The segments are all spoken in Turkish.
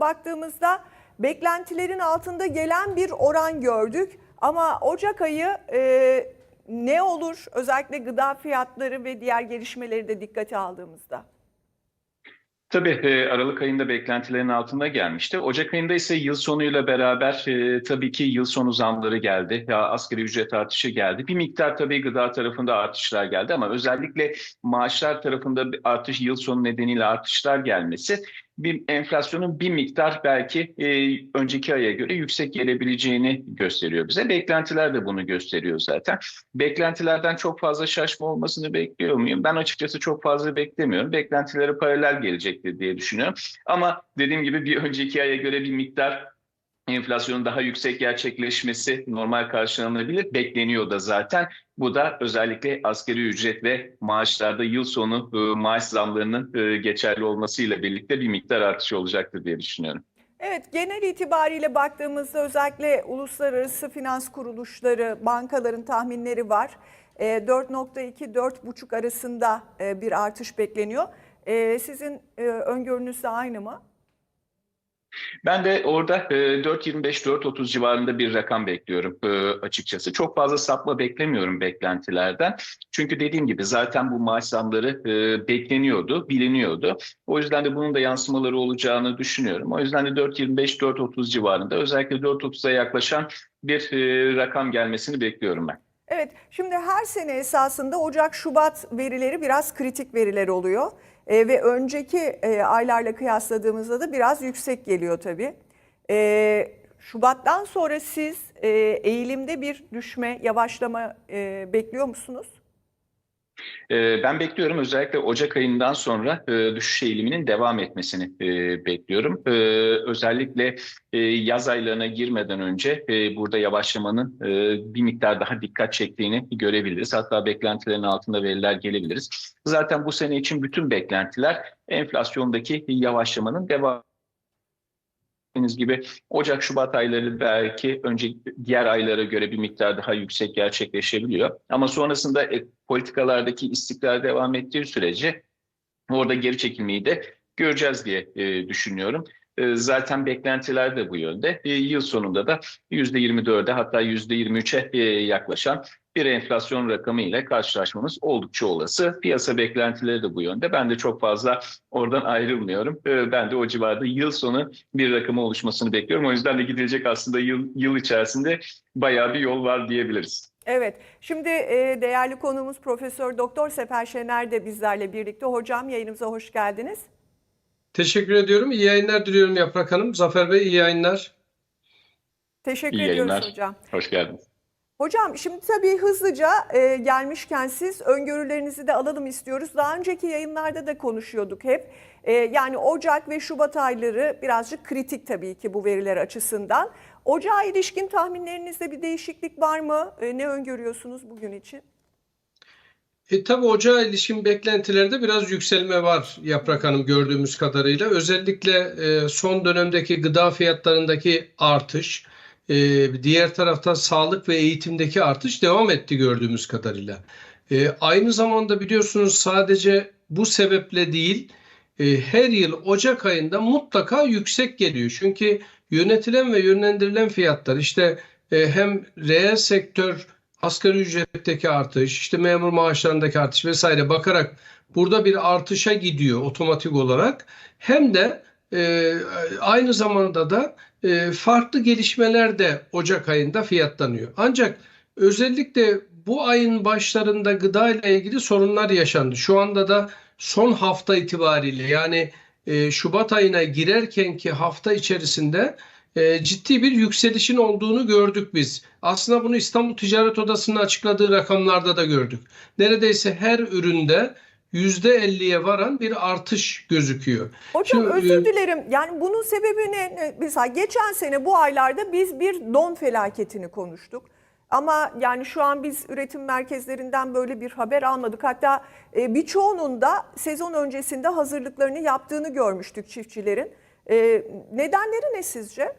baktığımızda beklentilerin altında gelen bir oran gördük. Ama Ocak ayı e, ne olur özellikle gıda fiyatları ve diğer gelişmeleri de dikkate aldığımızda? Tabii e, Aralık ayında beklentilerin altında gelmişti. Ocak ayında ise yıl sonuyla beraber e, tabii ki yıl sonu zamları geldi. Ya asgari ücret artışı geldi. Bir miktar tabii gıda tarafında artışlar geldi ama özellikle maaşlar tarafında artış yıl sonu nedeniyle artışlar gelmesi bir enflasyonun bir miktar belki e, önceki aya göre yüksek gelebileceğini gösteriyor bize. Beklentiler de bunu gösteriyor zaten. Beklentilerden çok fazla şaşma olmasını bekliyor muyum? Ben açıkçası çok fazla beklemiyorum. Beklentilere paralel gelecektir diye düşünüyorum. Ama dediğim gibi bir önceki aya göre bir miktar enflasyonun daha yüksek gerçekleşmesi normal karşılanabilir. Bekleniyor da zaten. Bu da özellikle asgari ücret ve maaşlarda yıl sonu e, maaş zamlarının e, geçerli olmasıyla birlikte bir miktar artış olacaktır diye düşünüyorum. Evet, genel itibariyle baktığımızda özellikle uluslararası finans kuruluşları, bankaların tahminleri var. E, 4.2-4.5 arasında e, bir artış bekleniyor. Sizin öngörünüz de aynı mı? Ben de orada e, 4.25-4.30 civarında bir rakam bekliyorum e, açıkçası. Çok fazla sapma beklemiyorum beklentilerden. Çünkü dediğim gibi zaten bu maaş zamları e, bekleniyordu, biliniyordu. O yüzden de bunun da yansımaları olacağını düşünüyorum. O yüzden de 4.25-4.30 civarında özellikle 4.30'a yaklaşan bir e, rakam gelmesini bekliyorum ben. Evet, şimdi her sene esasında Ocak-Şubat verileri biraz kritik veriler oluyor. E, ve önceki e, aylarla kıyasladığımızda da biraz yüksek geliyor tabii. E, Şubat'tan sonra siz e, eğilimde bir düşme, yavaşlama e, bekliyor musunuz? Ee, Ben bekliyorum özellikle Ocak ayından sonra e, düşüş eğiliminin devam etmesini e, bekliyorum. Ee, Özellikle e, yaz aylarına girmeden önce burada yavaşlamanın bir miktar daha dikkat çektiğini görebiliriz. Hatta beklentilerin altında veriler gelebiliriz. Zaten bu sene için bütün beklentiler enflasyondaki yavaşlamanın devam Dediğiniz gibi Ocak-Şubat ayları belki önce diğer aylara göre bir miktar daha yüksek gerçekleşebiliyor. Ama sonrasında e, politikalardaki istikrar devam ettiği sürece orada geri çekilmeyi de göreceğiz diye e, düşünüyorum. E, zaten beklentiler de bu yönde. E, yıl sonunda da %24'e hatta %23'e e, yaklaşan bir enflasyon rakamı ile karşılaşmamız oldukça olası. Piyasa beklentileri de bu yönde. Ben de çok fazla oradan ayrılmıyorum. Ee, Ben de o civarda yıl sonu bir rakamı oluşmasını bekliyorum. O yüzden de gidilecek aslında yıl, yıl içerisinde bayağı bir yol var diyebiliriz. Evet, şimdi e, değerli konuğumuz Profesör Doktor Sefer Şener de bizlerle birlikte. Hocam yayınımıza hoş geldiniz. Teşekkür ediyorum. İyi yayınlar diliyorum Yaprak Hanım. Zafer Bey iyi yayınlar. Teşekkür İyi ediyoruz yayınlar. hocam. Hoş geldiniz. Hocam şimdi tabii hızlıca e, gelmişken siz öngörülerinizi de alalım istiyoruz. Daha önceki yayınlarda da konuşuyorduk hep. E, yani Ocak ve Şubat ayları birazcık kritik tabii ki bu veriler açısından. Ocağa ilişkin tahminlerinizde bir değişiklik var mı? E, ne öngörüyorsunuz bugün için? E, tabii ocağa ilişkin beklentilerde biraz yükselme var Yaprak Hanım gördüğümüz kadarıyla. Özellikle e, son dönemdeki gıda fiyatlarındaki artış, e, diğer taraftan sağlık ve eğitimdeki artış devam etti gördüğümüz kadarıyla. E, aynı zamanda biliyorsunuz sadece bu sebeple değil, e, her yıl Ocak ayında mutlaka yüksek geliyor. Çünkü yönetilen ve yönlendirilen fiyatlar işte e, hem reel sektör asgari ücretteki artış, işte memur maaşlarındaki artış vesaire bakarak burada bir artışa gidiyor otomatik olarak. Hem de e, aynı zamanda da e, farklı gelişmeler de Ocak ayında fiyatlanıyor. Ancak özellikle bu ayın başlarında gıda ile ilgili sorunlar yaşandı. Şu anda da son hafta itibariyle yani e, Şubat ayına girerkenki hafta içerisinde e, ciddi bir yükselişin olduğunu gördük biz. Aslında bunu İstanbul Ticaret Odası'nın açıkladığı rakamlarda da gördük. Neredeyse her üründe %50'ye varan bir artış gözüküyor. Hocam Şimdi, özür e, dilerim. Yani bunun sebebi ne? Mesela geçen sene bu aylarda biz bir don felaketini konuştuk. Ama yani şu an biz üretim merkezlerinden böyle bir haber almadık. Hatta e, birçoğunun da sezon öncesinde hazırlıklarını yaptığını görmüştük çiftçilerin. E, nedenleri ne sizce?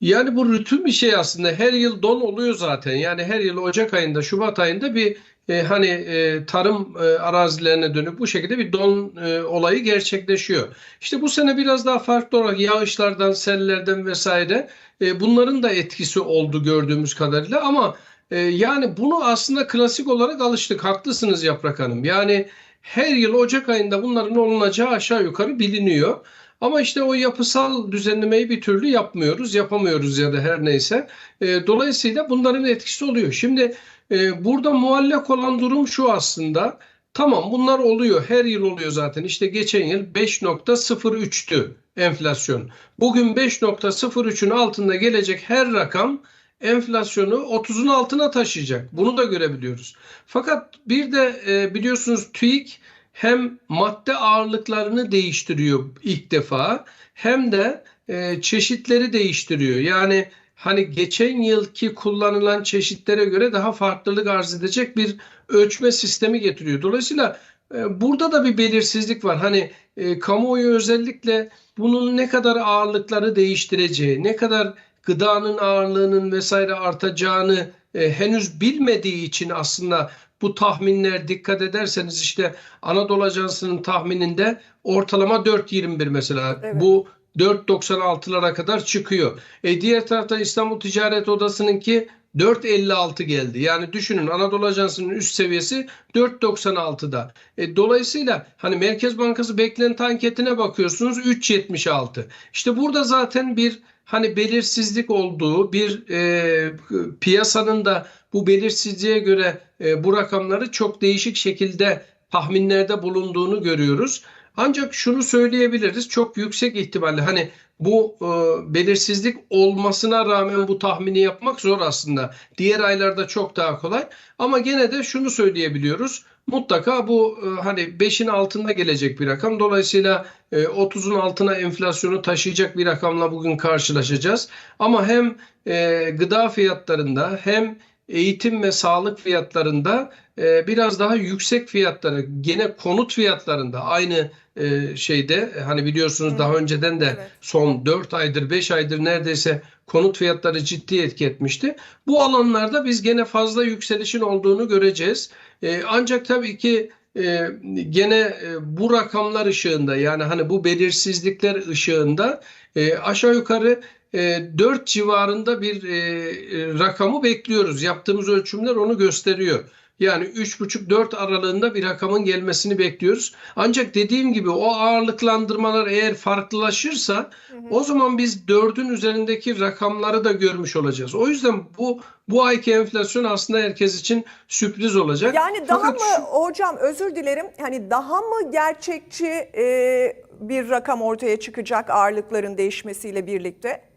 Yani bu rutin bir şey aslında. Her yıl don oluyor zaten. Yani her yıl Ocak ayında, Şubat ayında bir e, hani e, tarım e, arazilerine dönük bu şekilde bir don e, olayı gerçekleşiyor. İşte bu sene biraz daha farklı olarak yağışlardan, sellerden vesaire e, bunların da etkisi oldu gördüğümüz kadarıyla ama e, yani bunu aslında klasik olarak alıştık. Haklısınız Yaprak Hanım. Yani her yıl Ocak ayında bunların olunacağı aşağı yukarı biliniyor. Ama işte o yapısal düzenlemeyi bir türlü yapmıyoruz, yapamıyoruz ya da her neyse. E, dolayısıyla bunların etkisi oluyor. Şimdi e, burada muallak olan durum şu aslında. Tamam bunlar oluyor. Her yıl oluyor zaten. İşte geçen yıl 5.03'tü enflasyon. Bugün 5.03'ün altında gelecek her rakam enflasyonu 30'un altına taşıyacak. Bunu da görebiliyoruz. Fakat bir de e, biliyorsunuz TÜİK hem madde ağırlıklarını değiştiriyor ilk defa hem de e, çeşitleri değiştiriyor. Yani hani geçen yılki kullanılan çeşitlere göre daha farklılık arz edecek bir ölçme sistemi getiriyor. Dolayısıyla e, burada da bir belirsizlik var. Hani e, kamuoyu özellikle bunun ne kadar ağırlıkları değiştireceği, ne kadar gıdanın ağırlığının vesaire artacağını e, henüz bilmediği için aslında bu tahminler dikkat ederseniz işte Anadolu Ajansı'nın tahmininde ortalama 4.21 mesela. Evet. Bu 4.96'lara kadar çıkıyor. E diğer tarafta İstanbul Ticaret Odası'nınki 4.56 geldi. Yani düşünün Anadolu Ajansı'nın üst seviyesi 4.96'da. E, dolayısıyla hani Merkez Bankası beklenti anketine bakıyorsunuz 3.76. İşte burada zaten bir hani belirsizlik olduğu bir e, piyasanın da bu belirsizliğe göre e, bu rakamları çok değişik şekilde tahminlerde bulunduğunu görüyoruz. Ancak şunu söyleyebiliriz çok yüksek ihtimalle hani bu e, belirsizlik olmasına rağmen bu tahmini yapmak zor aslında. Diğer aylarda çok daha kolay ama gene de şunu söyleyebiliyoruz. Mutlaka bu e, hani 5'in altında gelecek bir rakam. Dolayısıyla e, 30'un altına enflasyonu taşıyacak bir rakamla bugün karşılaşacağız. Ama hem e, gıda fiyatlarında hem eğitim ve sağlık fiyatlarında e, biraz daha yüksek fiyatları gene konut fiyatlarında aynı e, şeyde hani biliyorsunuz daha önceden de Evet. son 4 aydır 5 aydır neredeyse konut fiyatları ciddi etki etmişti. Bu alanlarda biz gene fazla yükselişin olduğunu göreceğiz. E, ancak tabii ki e, gene e, bu rakamlar ışığında yani hani bu belirsizlikler ışığında e, aşağı yukarı e, 4 civarında bir e, e, rakamı bekliyoruz. Yaptığımız ölçümler onu gösteriyor. Yani 3,5-4 aralığında bir rakamın gelmesini bekliyoruz. Ancak dediğim gibi o ağırlıklandırmalar eğer farklılaşırsa o zaman biz 4'ün üzerindeki rakamları da görmüş olacağız. O yüzden bu bu ayki enflasyon aslında herkes için sürpriz olacak. Yani daha Fakat mı şu- hocam özür dilerim hani daha mı gerçekçi e, bir rakam ortaya çıkacak ağırlıkların değişmesiyle birlikte?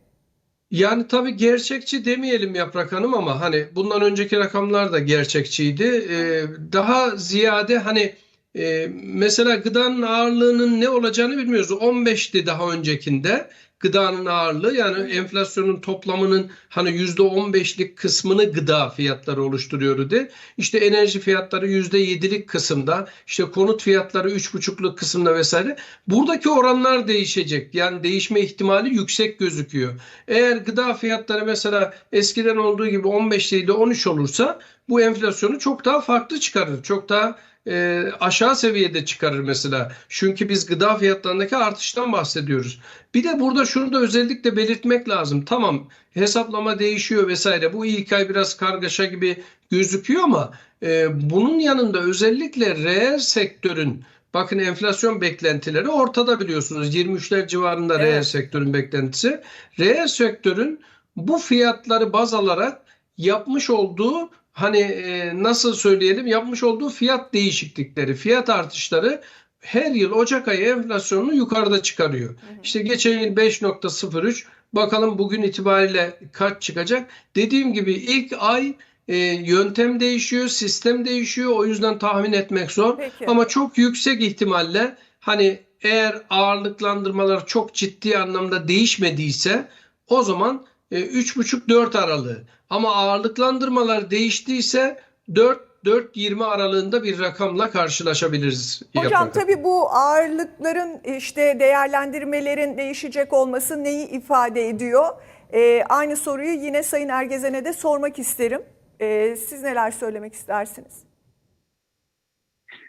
Yani tabii gerçekçi demeyelim Yaprak Hanım ama hani bundan önceki rakamlar da gerçekçiydi. Ee, daha ziyade hani e, mesela gıdanın ağırlığının ne olacağını bilmiyoruz. 15'ti daha öncekinde gıdanın ağırlığı yani enflasyonun toplamının hani %15'lik kısmını gıda fiyatları oluşturuyordu. İşte enerji fiyatları %7'lik kısımda, işte konut fiyatları 3,5'luk kısımda vesaire. Buradaki oranlar değişecek. Yani değişme ihtimali yüksek gözüküyor. Eğer gıda fiyatları mesela eskiden olduğu gibi 15 değil de 13 olursa bu enflasyonu çok daha farklı çıkarır. Çok daha e, aşağı seviyede çıkarır mesela. Çünkü biz gıda fiyatlarındaki artıştan bahsediyoruz. Bir de burada şunu da özellikle belirtmek lazım. Tamam hesaplama değişiyor vesaire. Bu ilk ay biraz kargaşa gibi gözüküyor ama e, bunun yanında özellikle reel sektörün Bakın enflasyon beklentileri ortada biliyorsunuz. 23'ler civarında Evet. reel sektörün beklentisi. Reel sektörün bu fiyatları baz alarak yapmış olduğu hani e, nasıl söyleyelim yapmış olduğu fiyat değişiklikleri, fiyat artışları her yıl Ocak ayı enflasyonunu yukarıda çıkarıyor. İşte geçen yıl 5.03 bakalım bugün itibariyle kaç çıkacak? Dediğim gibi ilk ay e, yöntem değişiyor, sistem değişiyor. O yüzden tahmin etmek zor. Peki. Ama çok yüksek ihtimalle hani eğer ağırlıklandırmalar çok ciddi anlamda değişmediyse o zaman 3,5-4 aralığı. Ama ağırlıklandırmalar değiştiyse 4-4-20 aralığında bir rakamla karşılaşabiliriz. Hocam tabii bu ağırlıkların işte değerlendirmelerin değişecek olması neyi ifade ediyor? Ee, aynı soruyu yine Sayın Ergezen'e de sormak isterim. Ee, siz neler söylemek istersiniz?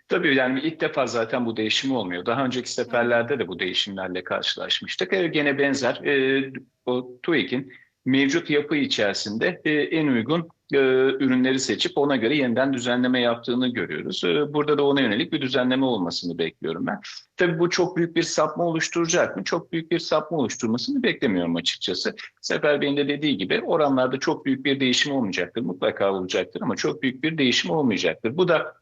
Tabii yani ilk defa zaten bu değişim olmuyor. Daha önceki seferlerde de bu değişimlerle karşılaşmıştık. E, gene benzer e, o TÜİK'in mevcut yapı içerisinde e, en uygun e, ürünleri seçip ona göre yeniden düzenleme yaptığını görüyoruz. E, burada da ona yönelik bir düzenleme olmasını bekliyorum ben. Tabii bu çok büyük bir sapma oluşturacak mı? Çok büyük bir sapma oluşturmasını beklemiyorum açıkçası. Sefer Bey'in de dediği gibi oranlarda çok büyük bir değişim olmayacaktır. Mutlaka olacaktır ama çok büyük bir değişim olmayacaktır. Bu da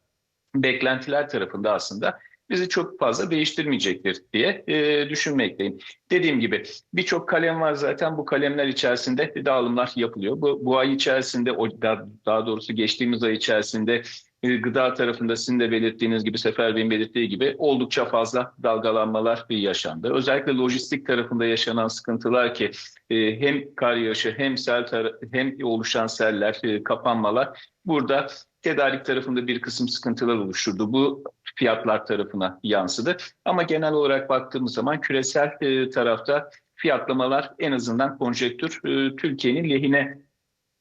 beklentiler tarafında aslında bizi çok fazla değiştirmeyecektir diye e, düşünmekteyim. Dediğim gibi birçok kalem var zaten bu kalemler içerisinde dağılımlar yapılıyor. Bu, bu ay içerisinde o daha, doğrusu geçtiğimiz ay içerisinde e, gıda tarafında sizin de belirttiğiniz gibi Sefer Bey'in belirttiği gibi oldukça fazla dalgalanmalar yaşandı. Özellikle lojistik tarafında yaşanan sıkıntılar ki e, hem kar yağışı hem sel hem oluşan seller, e, kapanmalar burada tedarik tarafında bir kısım sıkıntılar oluşturdu. Bu fiyatlar tarafına yansıdı. Ama genel olarak baktığımız zaman küresel e, tarafta fiyatlamalar en azından konjektür e, Türkiye'nin lehine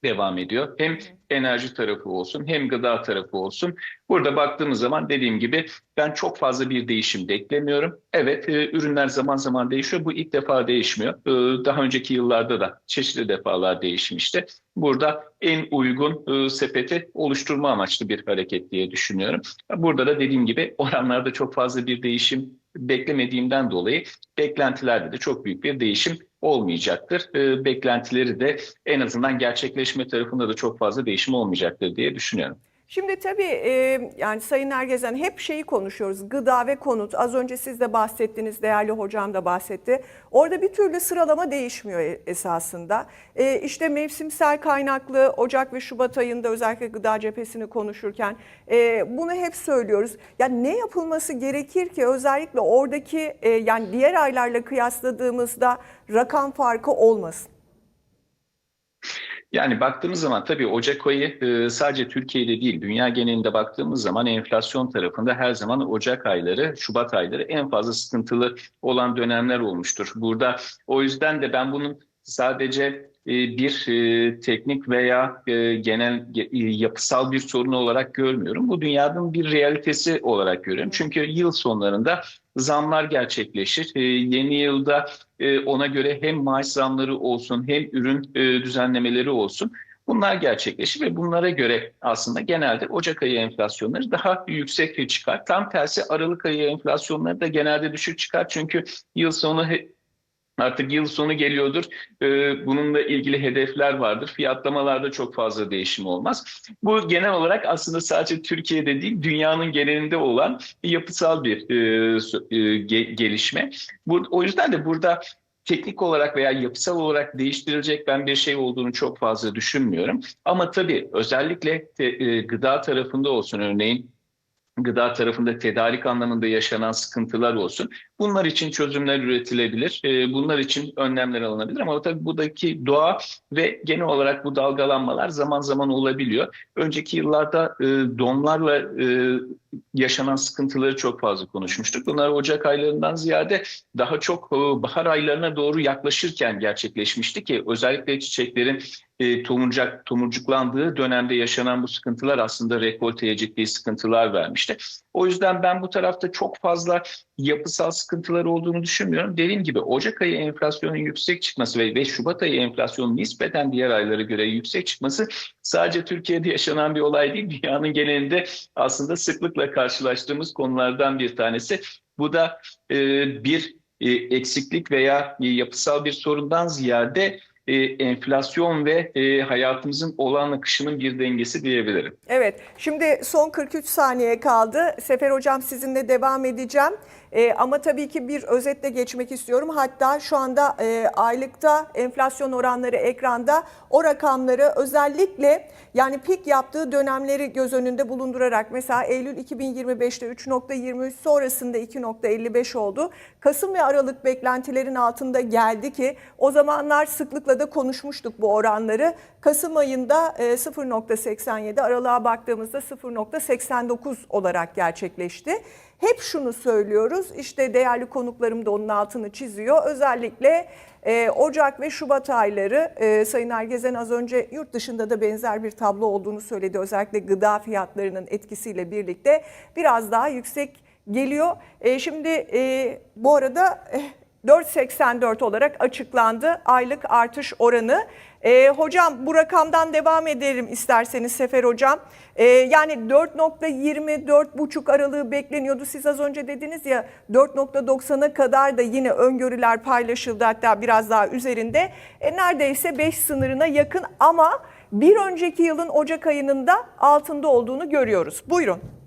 devam ediyor. Hem enerji tarafı olsun hem gıda tarafı olsun. Burada baktığımız zaman dediğim gibi ben çok fazla bir değişim beklemiyorum. Evet e, ürünler zaman zaman değişiyor. Bu ilk defa değişmiyor. E, daha önceki yıllarda da çeşitli defalar değişmişti. Burada en uygun e, sepeti oluşturma amaçlı bir hareket diye düşünüyorum. Burada da dediğim gibi oranlarda çok fazla bir değişim beklemediğimden dolayı beklentilerde de çok büyük bir değişim olmayacaktır. E, beklentileri de en azından gerçekleşme tarafında da çok fazla değişim olmayacaktır diye düşünüyorum. Şimdi tabii yani Sayın Ergezen hep şeyi konuşuyoruz. Gıda ve konut. Az önce siz de bahsettiniz, değerli hocam da bahsetti. Orada bir türlü sıralama değişmiyor e- esasında. E, işte mevsimsel kaynaklı Ocak ve Şubat ayında özellikle gıda cephesini konuşurken bunu hep söylüyoruz. Yani ne yapılması gerekir ki özellikle oradaki yani diğer aylarla kıyasladığımızda rakam farkı olmasın? Yani baktığımız zaman tabii Ocak ayı e, sadece Türkiye'de değil, dünya genelinde baktığımız zaman enflasyon tarafında her zaman Ocak ayları, Şubat ayları en fazla sıkıntılı olan dönemler olmuştur. Burada o yüzden de ben bunun sadece bir e, teknik veya e, genel ge- e, yapısal bir sorun olarak görmüyorum. Bu dünyanın bir realitesi olarak görüyorum. Çünkü yıl sonlarında zamlar gerçekleşir. E, yeni yılda e, ona göre hem maaş zamları olsun hem ürün e, düzenlemeleri olsun. Bunlar gerçekleşir ve bunlara göre aslında genelde Ocak ayı enflasyonları daha yüksek çıkar. Tam tersi Aralık ayı enflasyonları da genelde düşük çıkar. Çünkü yıl sonu Artık yıl sonu geliyordur. Ee, bununla ilgili hedefler vardır. Fiyatlamalarda çok fazla değişim olmaz. Bu genel olarak aslında sadece Türkiye'de değil, dünyanın genelinde olan yapısal bir e, e, ge- gelişme. O yüzden de burada teknik olarak veya yapısal olarak değiştirilecek ben bir şey olduğunu çok fazla düşünmüyorum. Ama tabii özellikle e, gıda tarafında olsun örneğin gıda tarafında tedarik anlamında yaşanan sıkıntılar olsun. Bunlar için çözümler üretilebilir. E, Bunlar için önlemler alınabilir ama tabii buradaki doğa ve genel olarak bu dalgalanmalar zaman zaman olabiliyor. Önceki yıllarda e, donlarla e, yaşanan sıkıntıları çok fazla konuşmuştuk. Bunlar Ocak aylarından ziyade daha çok e, bahar aylarına doğru yaklaşırken gerçekleşmişti ki özellikle çiçeklerin e, tomurcak, tomurcuklandığı dönemde yaşanan bu sıkıntılar aslında rekolteye ciddi sıkıntılar vermişti. O yüzden ben bu tarafta çok fazla yapısal sıkıntılar olduğunu düşünmüyorum. Dediğim gibi Ocak ayı enflasyonun yüksek çıkması ve, ve Şubat ayı enflasyonun nispeten diğer aylara göre yüksek çıkması sadece Türkiye'de yaşanan bir olay değil. Dünyanın genelinde aslında sıklıkla karşılaştığımız konulardan bir tanesi. Bu da e, bir e, eksiklik veya e, yapısal bir sorundan ziyade e, enflasyon ve e, hayatımızın olağan akışının bir dengesi diyebilirim. Evet, şimdi son 43 saniye kaldı. Sefer Hocam sizinle devam edeceğim. Ee, ama tabii ki bir özetle geçmek istiyorum. Hatta şu anda e, aylıkta enflasyon oranları ekranda. O rakamları özellikle yani pik yaptığı dönemleri göz önünde bulundurarak mesela Eylül 2025'te 3.23 sonrasında 2.55 oldu. Kasım ve Aralık beklentilerin altında geldi ki o zamanlar sıklıkla da konuşmuştuk bu oranları. Kasım ayında e, 0.87, aralığa baktığımızda 0.89 olarak gerçekleşti. Hep şunu söylüyoruz. İşte değerli konuklarım da onun altını çiziyor. Özellikle e, Ocak ve Şubat ayları e, Sayın Ergezen az önce yurt dışında da benzer bir tablo olduğunu söyledi. Özellikle gıda fiyatlarının etkisiyle birlikte biraz daha yüksek geliyor. E, şimdi e, bu arada eh, 4.84 olarak açıklandı aylık artış oranı. E, hocam bu rakamdan devam edelim isterseniz Sefer Hocam. E, yani 4.20 4.5 aralığı bekleniyordu. Siz az önce dediniz ya 4.90'a kadar da yine öngörüler paylaşıldı hatta biraz daha üzerinde. E, neredeyse 5 sınırına yakın ama bir önceki yılın Ocak ayının da altında olduğunu görüyoruz. Buyurun.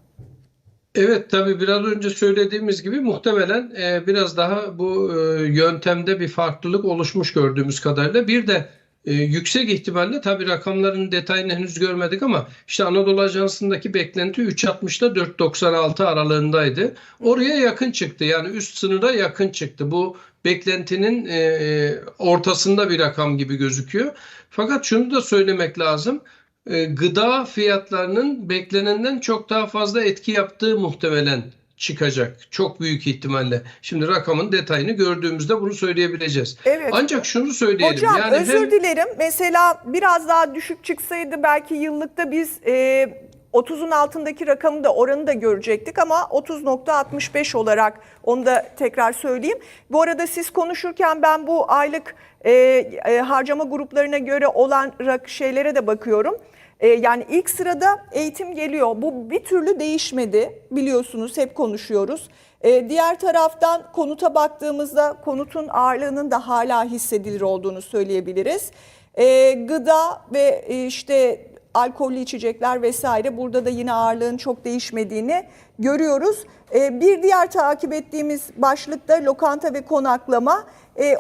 Evet tabii biraz önce söylediğimiz gibi muhtemelen e, biraz daha bu e, yöntemde bir farklılık oluşmuş gördüğümüz kadarıyla. Bir de e, yüksek ihtimalle tabii rakamların detayını henüz görmedik ama işte Anadolu Ajansı'ndaki beklenti 3.60 ile 4.96 aralığındaydı. Oraya yakın çıktı yani üst sınıra yakın çıktı. Bu beklentinin e, e, ortasında bir rakam gibi gözüküyor. Fakat şunu da söylemek lazım. E, gıda fiyatlarının beklenenden çok daha fazla etki yaptığı muhtemelen çıkacak. Çok büyük ihtimalle. Şimdi rakamın detayını gördüğümüzde bunu söyleyebileceğiz. Evet. Ancak şunu söyleyelim. Hocam yani özür hem dilerim. Mesela biraz daha düşük çıksaydı belki yıllıkta biz e, 30'un altındaki rakamı da oranı da görecektik ama 30.65 olarak onu da tekrar söyleyeyim. Bu arada siz konuşurken ben bu aylık e, e, harcama gruplarına göre olan rak- şeylere de bakıyorum. E, yani ilk sırada eğitim geliyor. Bu bir türlü değişmedi biliyorsunuz hep konuşuyoruz. E, diğer taraftan konuta baktığımızda konutun ağırlığının da hala hissedilir olduğunu söyleyebiliriz. E, gıda ve e, işte alkollü içecekler vesaire burada da yine ağırlığın çok değişmediğini görüyoruz. Bir diğer takip ettiğimiz başlıkta lokanta ve konaklama.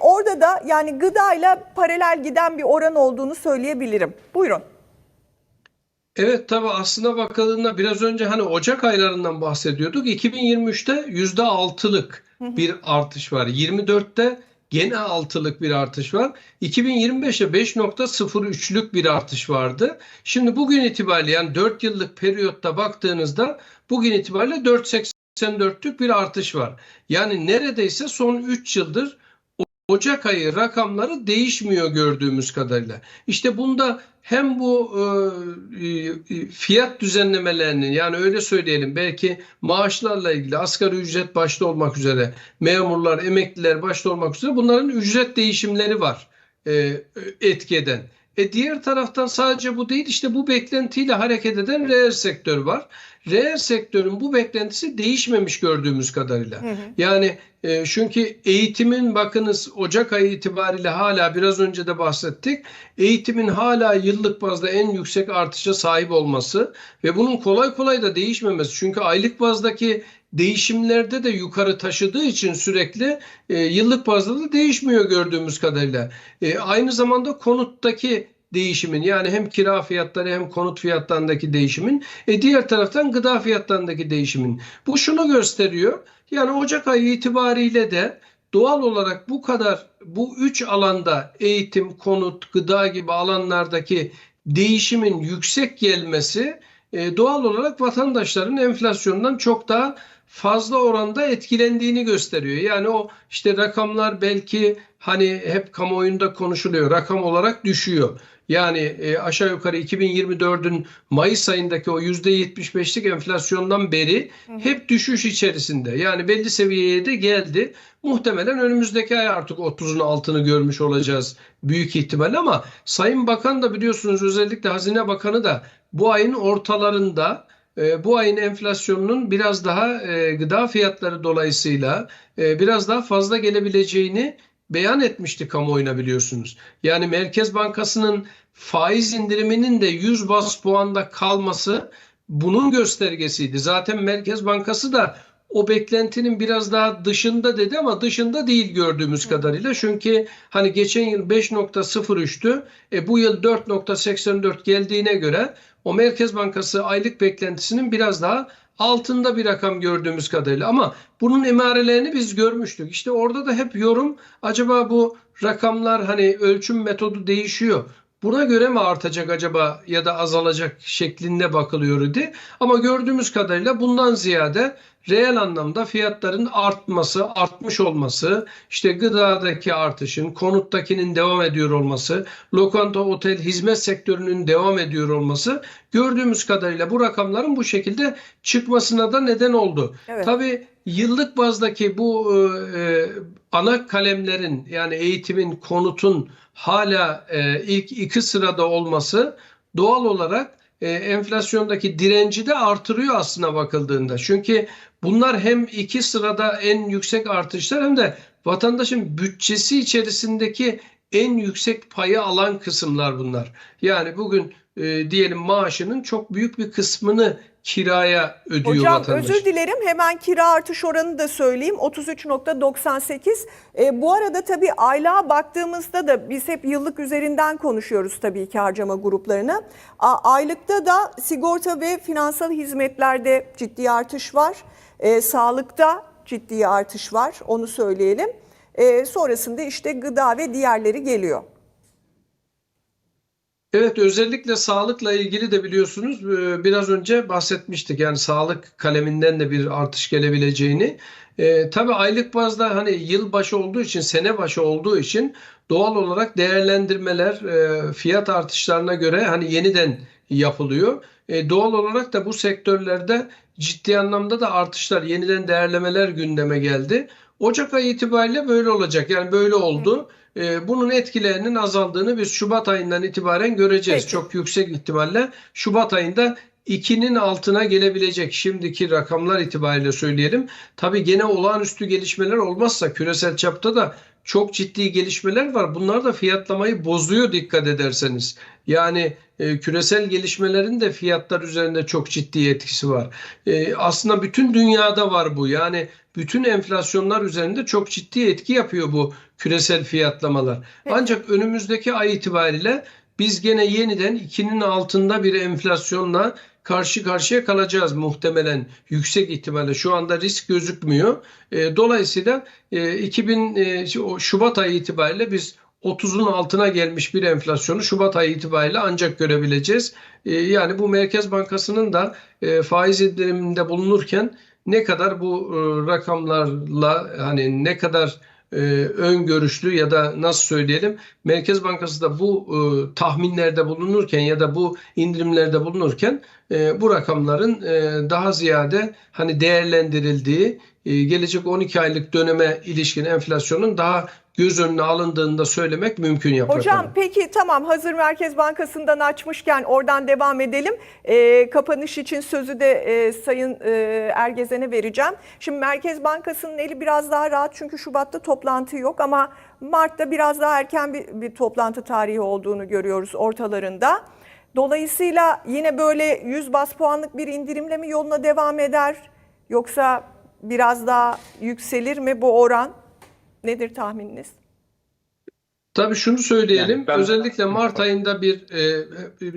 Orada da yani gıdayla paralel giden bir oran olduğunu söyleyebilirim. Buyurun. Evet tabii aslına bakıldığında biraz önce hani Ocak aylarından bahsediyorduk. 2023'te %6'lık bir artış var. 24'te gene 6'lık bir artış var. 2025'te 5.03'lük bir artış vardı. Şimdi bugün itibariyle yani 4 yıllık periyotta baktığınızda bugün itibariyle 4.84'lük bir artış var. Yani neredeyse son 3 yıldır Ocak ayı rakamları değişmiyor gördüğümüz kadarıyla. İşte bunda hem bu e, e, fiyat düzenlemelerinin yani öyle söyleyelim belki maaşlarla ilgili asgari ücret başta olmak üzere memurlar, emekliler başta olmak üzere bunların ücret değişimleri var e, etki eden. E diğer taraftan sadece bu değil işte bu beklentiyle hareket eden reel sektör var. Reel sektörün bu beklentisi değişmemiş gördüğümüz kadarıyla. Yani e, çünkü eğitimin bakınız Ocak ayı itibariyle hala biraz önce de bahsettik. Eğitimin hala yıllık bazda en yüksek artışa sahip olması ve bunun kolay kolay da değişmemesi. Çünkü aylık bazdaki değişimlerde de yukarı taşıdığı için sürekli e, yıllık bazda da değişmiyor gördüğümüz kadarıyla. E, aynı zamanda konuttaki değişimin yani hem kira fiyatları hem konut fiyatlarındaki değişimin e, diğer taraftan gıda fiyatlarındaki değişimin. Bu şunu gösteriyor. Yani Ocak ayı itibariyle de doğal olarak bu kadar bu üç alanda eğitim, konut, gıda gibi alanlardaki değişimin yüksek gelmesi e, doğal olarak vatandaşların enflasyondan çok daha fazla oranda etkilendiğini gösteriyor. Yani o işte rakamlar belki hani hep kamuoyunda konuşuluyor. Rakam olarak düşüyor. Yani e, aşağı yukarı 2024'ün Mayıs ayındaki o %75'lik enflasyondan beri hep düşüş içerisinde. Yani belli seviyeye de geldi. Muhtemelen önümüzdeki ay artık 30'un altını görmüş olacağız büyük ihtimal ama Sayın Bakan da biliyorsunuz özellikle Hazine Bakanı da bu ayın ortalarında bu ayın enflasyonunun biraz daha e, gıda fiyatları dolayısıyla e, biraz daha fazla gelebileceğini beyan etmişti kamuoyuna biliyorsunuz. Yani Merkez Bankası'nın faiz indiriminin de 100 bas puanda kalması bunun göstergesiydi. Zaten Merkez Bankası da o beklentinin biraz daha dışında dedi ama dışında değil gördüğümüz kadarıyla. Çünkü hani geçen yıl 5.03'tü. E, bu yıl 4.84 geldiğine göre o Merkez Bankası aylık beklentisinin biraz daha altında bir rakam gördüğümüz kadarıyla ama bunun emarelerini biz görmüştük. İşte orada da hep yorum acaba bu rakamlar hani ölçüm metodu değişiyor. Buna göre mi artacak acaba ya da azalacak şeklinde bakılıyor idi. Ama gördüğümüz kadarıyla bundan ziyade reel anlamda fiyatların artması, artmış olması, işte gıdadaki artışın, konuttakinin devam ediyor olması, lokanta, otel, hizmet sektörünün devam ediyor olması gördüğümüz kadarıyla bu rakamların bu şekilde çıkmasına da neden oldu. Evet. Tabii yıllık bazdaki bu e, e, ana kalemlerin yani eğitimin, konutun hala e, ilk iki sırada olması doğal olarak e, enflasyondaki direnci de artırıyor aslına bakıldığında. Çünkü bunlar hem iki sırada en yüksek artışlar hem de vatandaşın bütçesi içerisindeki en yüksek payı alan kısımlar bunlar. Yani bugün e, diyelim maaşının çok büyük bir kısmını kiraya ödüyor Hocam vatandaş. özür dilerim hemen kira artış oranını da söyleyeyim 33.98. E, bu arada tabii aylığa baktığımızda da biz hep yıllık üzerinden konuşuyoruz tabii ki harcama gruplarına. A, aylıkta da sigorta ve finansal hizmetlerde ciddi artış var. E, sağlıkta ciddi artış var onu söyleyelim. E, sonrasında işte gıda ve diğerleri geliyor. Evet özellikle sağlıkla ilgili de biliyorsunuz e, biraz önce bahsetmiştik. Yani sağlık kaleminden de bir artış gelebileceğini. E, tabii aylık bazda hani yıl başı olduğu için, sene başı olduğu için doğal olarak değerlendirmeler e, fiyat artışlarına göre hani yeniden yapılıyor. E, doğal olarak da bu sektörlerde ciddi anlamda da artışlar, yeniden değerlemeler gündeme geldi. Ocak ayı itibariyle böyle olacak. Yani böyle oldu. E, bunun etkilerinin azaldığını biz Şubat ayından itibaren göreceğiz. Peki. Çok yüksek ihtimalle Şubat ayında 2'nin altına gelebilecek şimdiki rakamlar itibariyle söyleyelim. Tabii gene olağanüstü gelişmeler olmazsa küresel çapta da çok ciddi gelişmeler var. Bunlar da fiyatlamayı bozuyor dikkat ederseniz. Yani e, küresel gelişmelerin de fiyatlar üzerinde çok ciddi etkisi var. E, aslında bütün dünyada var bu. Yani bütün enflasyonlar üzerinde çok ciddi etki yapıyor bu küresel fiyatlamalar. Peki. Ancak önümüzdeki ay itibariyle biz gene yeniden 2'nin altında bir enflasyonla karşı karşıya kalacağız muhtemelen yüksek ihtimalle. Şu anda risk gözükmüyor. E, dolayısıyla e, 2000 e, Şubat ayı itibariyle biz 30'un altına gelmiş bir enflasyonu Şubat ayı itibariyle ancak görebileceğiz. E, yani bu Merkez Bankası'nın da e, faiz indiriminde bulunurken ne kadar bu e, rakamlarla hani ne kadar e, öngörüşlü ya da nasıl söyleyelim Merkez Bankası da bu e, tahminlerde bulunurken ya da bu indirimlerde bulunurken e, bu rakamların daha ziyade hani değerlendirildiği gelecek 12 aylık döneme ilişkin enflasyonun daha göz önüne alındığını da söylemek mümkün yaprak Hocam Hanım. peki tamam hazır Merkez Bankası'ndan açmışken oradan devam edelim. Ee, kapanış için sözü de e, Sayın e, Ergezen'e vereceğim. Şimdi Merkez Bankası'nın eli biraz daha rahat çünkü Şubat'ta toplantı yok ama Mart'ta biraz daha erken bir, bir toplantı tarihi olduğunu görüyoruz ortalarında. Dolayısıyla yine böyle 100 bas puanlık bir indirimle mi yoluna devam eder yoksa biraz daha yükselir mi bu oran? Nedir tahmininiz? Tabii şunu söyleyelim. Yani ben- Özellikle Mart ayında bir e,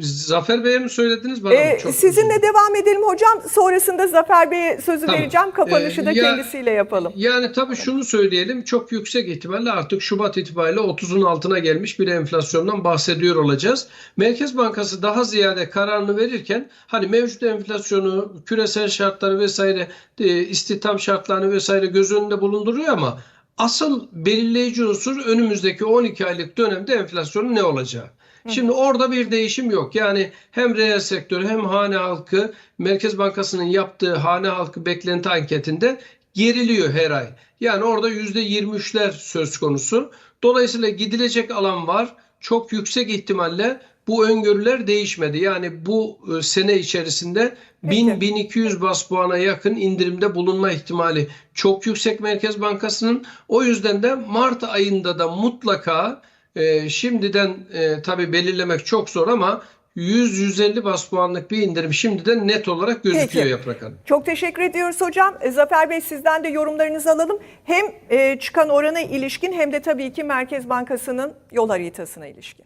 Zafer Bey'e mi söylediniz bana? mı? Ee, Çok sizinle devam edelim hocam. Sonrasında Zafer Bey'e sözü Tamam. vereceğim. Kapanışı da Ee, ya- kendisiyle yapalım. Yani tabii şunu söyleyelim. Çok yüksek ihtimalle artık Şubat itibariyle 30'un altına gelmiş bir enflasyondan bahsediyor olacağız. Merkez Bankası daha ziyade kararını verirken hani mevcut enflasyonu, küresel şartları vesaire, e, istihdam şartlarını vesaire göz önünde bulunduruyor ama asıl belirleyici unsur önümüzdeki 12 aylık dönemde enflasyonun ne olacağı. Şimdi orada bir değişim yok. Yani hem reel sektör hem hane halkı Merkez Bankası'nın yaptığı hane halkı beklenti anketinde geriliyor her ay. Yani orada %23'ler söz konusu. Dolayısıyla gidilecek alan var. Çok yüksek ihtimalle bu öngörüler değişmedi. Yani bu e, sene içerisinde Peki. 1000-1200 bas puana yakın indirimde bulunma ihtimali çok yüksek Merkez Bankası'nın. O yüzden de Mart ayında da mutlaka e, şimdiden e, tabii belirlemek çok zor ama 100-150 bas puanlık bir indirim şimdiden net olarak gözüküyor Peki. Yaprak Hanım. Çok teşekkür ediyoruz hocam. E, Zafer Bey sizden de yorumlarınızı alalım. Hem e, çıkan orana ilişkin hem de tabii ki Merkez Bankası'nın yol haritasına ilişkin.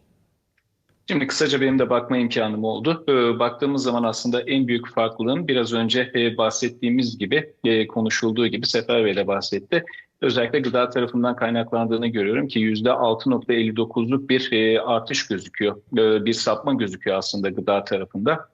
Şimdi kısaca benim de bakma imkanım oldu. Ee, baktığımız zaman aslında en büyük farklılığın biraz önce e, bahsettiğimiz gibi, e, konuşulduğu gibi Sefer Bey de bahsetti. Özellikle gıda tarafından kaynaklandığını görüyorum ki %6.59'luk bir e, artış gözüküyor. E, bir sapma gözüküyor aslında gıda tarafında.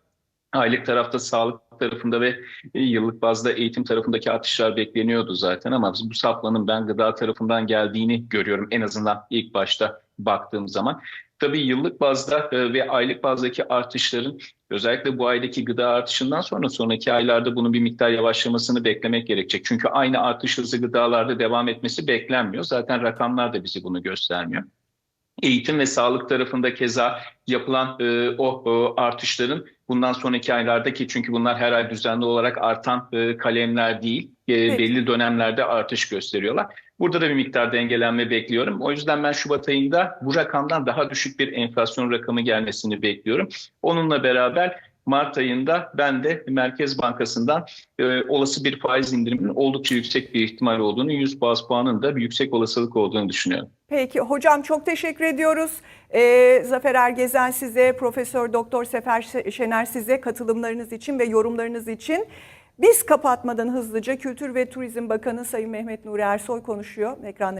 Aylık tarafta sağlık tarafında ve yıllık bazda eğitim tarafındaki artışlar bekleniyordu zaten ama bu saplanın ben gıda tarafından geldiğini görüyorum en azından ilk başta baktığım zaman. Tabii yıllık bazda e, ve aylık bazdaki artışların özellikle bu aydaki gıda artışından sonra sonraki aylarda bunun bir miktar yavaşlamasını beklemek gerekecek. Çünkü aynı artış hızı gıdalarda devam etmesi beklenmiyor. Zaten rakamlar da bizi bunu göstermiyor. Eğitim ve sağlık tarafında keza yapılan e, o e, artışların bundan sonraki aylardaki çünkü bunlar her ay düzenli olarak artan e, kalemler değil, e, Evet. belli dönemlerde artış gösteriyorlar. Burada da bir miktar dengelenme bekliyorum. O yüzden ben Şubat ayında bu rakamdan daha düşük bir enflasyon rakamı gelmesini bekliyorum. Onunla beraber Mart ayında ben de Merkez Bankası'ndan e, olası bir faiz indiriminin oldukça yüksek bir ihtimal olduğunu, 100 baz puanın da bir yüksek olasılık olduğunu düşünüyorum. Peki hocam çok teşekkür ediyoruz. Ee, Zafer Ergezen size, Profesör Doktor Sefer Şener size katılımlarınız için ve yorumlarınız için. Biz kapatmadan hızlıca Kültür ve Turizm Bakanı Sayın Mehmet Nuri Ersoy konuşuyor. Ekranda